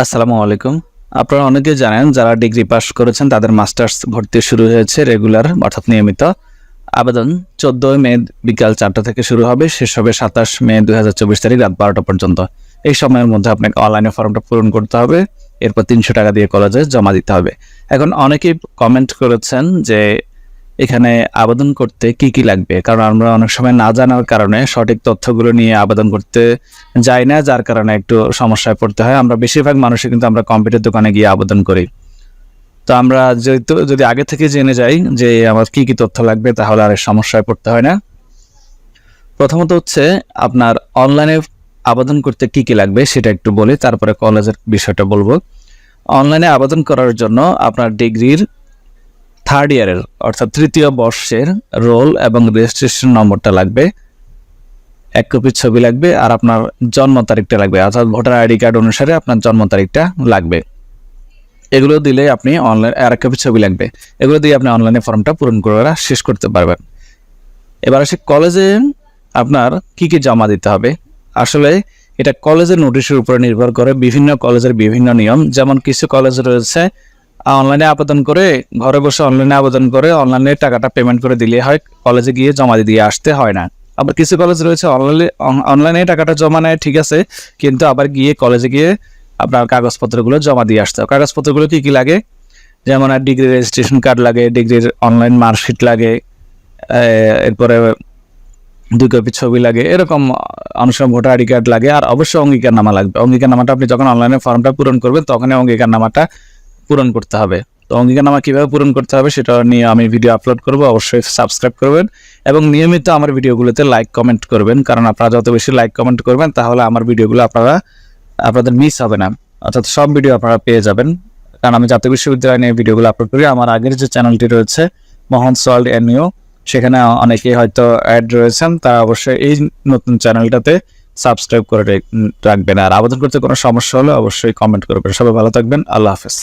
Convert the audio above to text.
আসসালামু আলাইকুম। আপনারা অনেকে জানেন যারা ডিগ্রি পাস করেছেন, তাদের মাস্টার্স ভর্তি শুরু হয়েছে রেগুলার, অর্থাৎ নিয়মিত। আবেদন চোদ্দোই মে বিকাল চারটা থেকে শুরু হবে, শেষ হবে সাতাশ মে দুই হাজার চব্বিশ তারিখ রাত বারোটা পর্যন্ত। এই সময়ের মধ্যে আপনাকে অনলাইনে ফর্মটা পূরণ করতে হবে, এরপর তিনশো টাকা দিয়ে কলেজে জমা দিতে হবে। এখন অনেকেই কমেন্ট করেছেন যে এখানে আবেদন করতে কি কি লাগবে? কারণ আমরা অনেক সময় না জানার কারণে সঠিক তথ্যগুলো নিয়ে আবেদন করতে যাই না, যার কারণে একটু সমস্যায় পড়তে হয়। আমরা বেশিরভাগ মানুষই কিন্তু আমরা কম্পিউটার দোকানে গিয়ে আবেদন করি। তো আমরা যেহেতু যদি আগে থেকে জেনে যাই যে আমার কি কি তথ্য লাগবে, তাহলে আর সমস্যায় পড়তে হয় না। প্রথমত হচ্ছে আপনার অনলাইনে আবেদন করতে কি কি লাগবে সেটা একটু বলি, তারপরে কলেজের বিষয়টা বলব। অনলাইনে আবেদন করার জন্য আপনার ডিগ্রির থার্ড ইয়ারের অর্থাৎ তৃতীয় বর্ষের রোল এবং রেজিস্ট্রেশন নম্বরটা লাগবে। এক কপি ছবি লাগবে আর আপনার জন্ম তারিখটা লাগবে, অর্থাৎ ভোটার আইডি কার্ড অনুসারে আপনার জন্ম তারিখটা লাগবে। এগুলো দিলে আপনি অনলাইন আর এক কপি ছবি লাগবে। এগুলো দিয়ে আপনি অনলাইনে ফর্মটা পূরণ করে শেষ করতে পারবেন। এবার আসে কলেজে আপনার কি কি জমা দিতে হবে? আসলে এটা কলেজের নোটিশের উপরে নির্ভর করে বিভিন্ন কলেজের বিভিন্ন নিয়ম। যেমন কিছু কলেজ রয়েছে অনলাইনে আবেদন করে, ঘরে বসে অনলাইনে আবেদন করে অনলাইনে টাকাটা পেমেন্ট করে দিলে হয় কলেজে গিয়ে জমা দিয়ে আসতে হয় না। আবার কিছু কলেজ রয়েছে অনলাইনে অনলাইনে টাকাটা জমা নেয়, ঠিক আছে, কিন্তু আবার গিয়ে কলেজে গিয়ে আপনার কাগজপত্রগুলো জমা দিয়ে আসতে হবে কাগজপত্রগুলো কী কী লাগে? যেমন আর ডিগ্রি রেজিস্ট্রেশন কার্ড লাগে ডিগ্রির অনলাইন মার্কশিট লাগে এরপরে দুই কপি ছবি লাগে, এরকম অনুসরণ ভোটার আইডি কার্ড লাগে, আর অবশ্যই অঙ্গীকার নামা লাগবে। অঙ্গীকার নামাটা আপনি যখন অনলাইনে ফর্মটা পূরণ করবেন, তখনই অঙ্গীকার নামাটা পূরণ করতে হবে। তো অঙ্গীকার নামা কীভাবে পূরণ করতে হবে সেটা নিয়ে আমি ভিডিও আপলোড করব, অবশ্যই সাবস্ক্রাইব করবেন এবং নিয়মিত আমার ভিডিওগুলোতে লাইক কমেন্ট করবেন। কারণ আপনারা যত বেশি লাইক কমেন্ট করবেন, তাহলে আমার ভিডিওগুলো আপনারা, আপনাদের মিস হবে না। অর্থাৎ সব ভিডিও আপনারা পেয়ে যাবেন। কারণ আমি জাতীয় বিশ্ববিদ্যালয় নিয়ে ভিডিওগুলো আপলোড করি, আমার আগের যে চ্যানেলটি রয়েছে, মোহন সল্ট এনইউ, সেখানে অনেকে হয়তো অ্যাড রয়েছেন, তারা অবশ্যই এই নতুন চ্যানেলটাতে সাবস্ক্রাইব করে রাখবেন। আর আবেদন করতে কোনো সমস্যা হলে অবশ্যই কমেন্ট করবেন। সবাই ভালো থাকবেন। আল্লাহ হাফেজ।